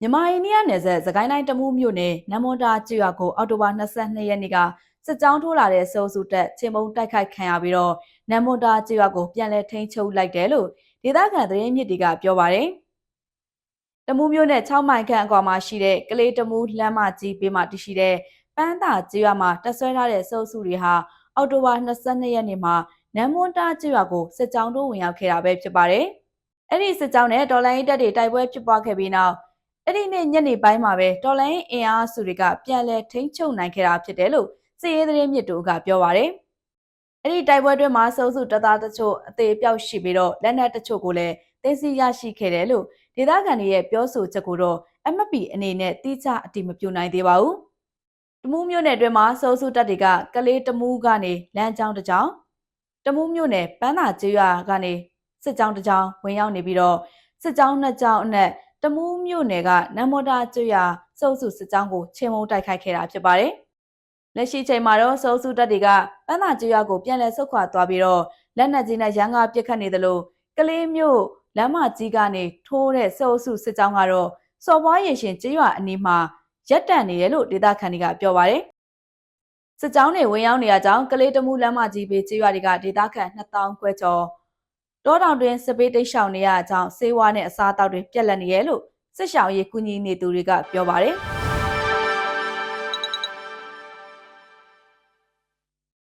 မြန်မာအိန္ဒိယနယ်စပ်စကိုင်းတိုင်းတမူးမြို့နယ်နမ်မွန်တာကျွော်ကိုအောက်တိုဘာ22ရက်နေ့ကစစ်ကြောင်းထိုးလာတဲ့စိုးစုတက်ချင်းမုံတိုက်ခိုက်ခံရပြီးတော့နမ်မွန်တာကျွော်ကိုပြန်လည်ထိန်းချုပ်လိုက်တယ်လို့ဒေသခံသတင်းမြစ်တွေကပြောပါတယ်။တမူးမြို့နယ်6မိုင်ခန့်အကွာမှာရှိတဲ့ကလေးတမူးလမ်းမကြီးဘေးမှာတည်ရှိတဲ့ပန်းသာကျွော်မှာတက်ဆွဲထားတဲ့စိုးစုတွေဟာအောက်တိုဘာ22ရက်နေ့မှာနမ်မွန်တာကျွော်ကိုစစ်ကြောင်းထိုးဝင်ရောက်ခဲ့တာပဲဖြစ်ပါတယ်။အဲ့ဒီစစ်ကြောင်းနဲ့တော်လိုင်းတပ်တွေတိုက်ပွဲဖြစ်ပွားခဲ့ပြီးနောက် အဲ့ဒီနေ့ညနေပိုင်းမှာပဲတော်လိုင်းအင်အားစုတွေကပြန်လည်ထိန်းချုပ်နိုင်ခဲ့တာဖြစ်တယ်လို့စစ်ရေးသတင်းမြစ်တို့ကပြောပါရယ်အဲ့ဒီတိုက်ပွဲတွင်မှာစုစုတပ်သားတချို့အသေးပြောက်ရှိပြီးတော့လက်နက်တချို့ကိုလည်းသိသိရရှိခဲ့တယ်လို့ဒေသခံတွေရဲ့ပြောဆိုချက်ကိုတော့ MFP အနေနဲ့တိကျအတိမပြုနိုင်သေးပါဘူးတမူးမြို့နယ်အတွင်းမှာစုစုတပ်တွေကကလေးတမူးကနေလမ်းကြောင်းတစ်ကြောင်းတမူးမြို့နယ်ပန်းသာကျေးရွာကနေစစ်ကြောင်းတစ်ကြောင်းဝင်ရောက်နေပြီးတော့စစ်ကြောင်းနှစ်ကြောင်းအနက် တမူးမြို့နယ်ကနမ်မော်တာကျွရစုပ်စုစစ်ကြောင်းကိုချင်းမုံတိုက်ခိုက်ခဲ့တာဖြစ်ပါတယ်။လက်ရှိချိန်မှာတော့စုပ်စုတပ်တွေကပန်းသာကျွရကိုပြန်လည်ဆုတ်ခွာသွားပြီးတော့လက်နက်ကြီးနဲ့ရန်ကားပစ်ခတ်နေသလိုကလေးမျိုးလမ်းမကြီးကနေထိုးတဲ့စုပ်စုစစ်ကြောင်းကတော့စော်ဘွားရရှင်ကျွရအနီးမှာရက်တန့်နေတယ်လို့ဒေသခံတွေကပြောပါတယ်။စစ်ကြောင်းတွေဝင်ရောက်နေရကြောင်းကလေးတမှုလမ်းမကြီးဘေးကျွရတွေကဒေသခံ2000ခွဲကျော် တောတောင်တွင်စပေးတိတ်ရှောင်နေရအကြောင်းစေဝါနဲ့အစားအသောက်တွေပြက်လက်နေရလို့စစ်ရှောင်ရေးကူညီနေသူတွေကပြောပါတယ်။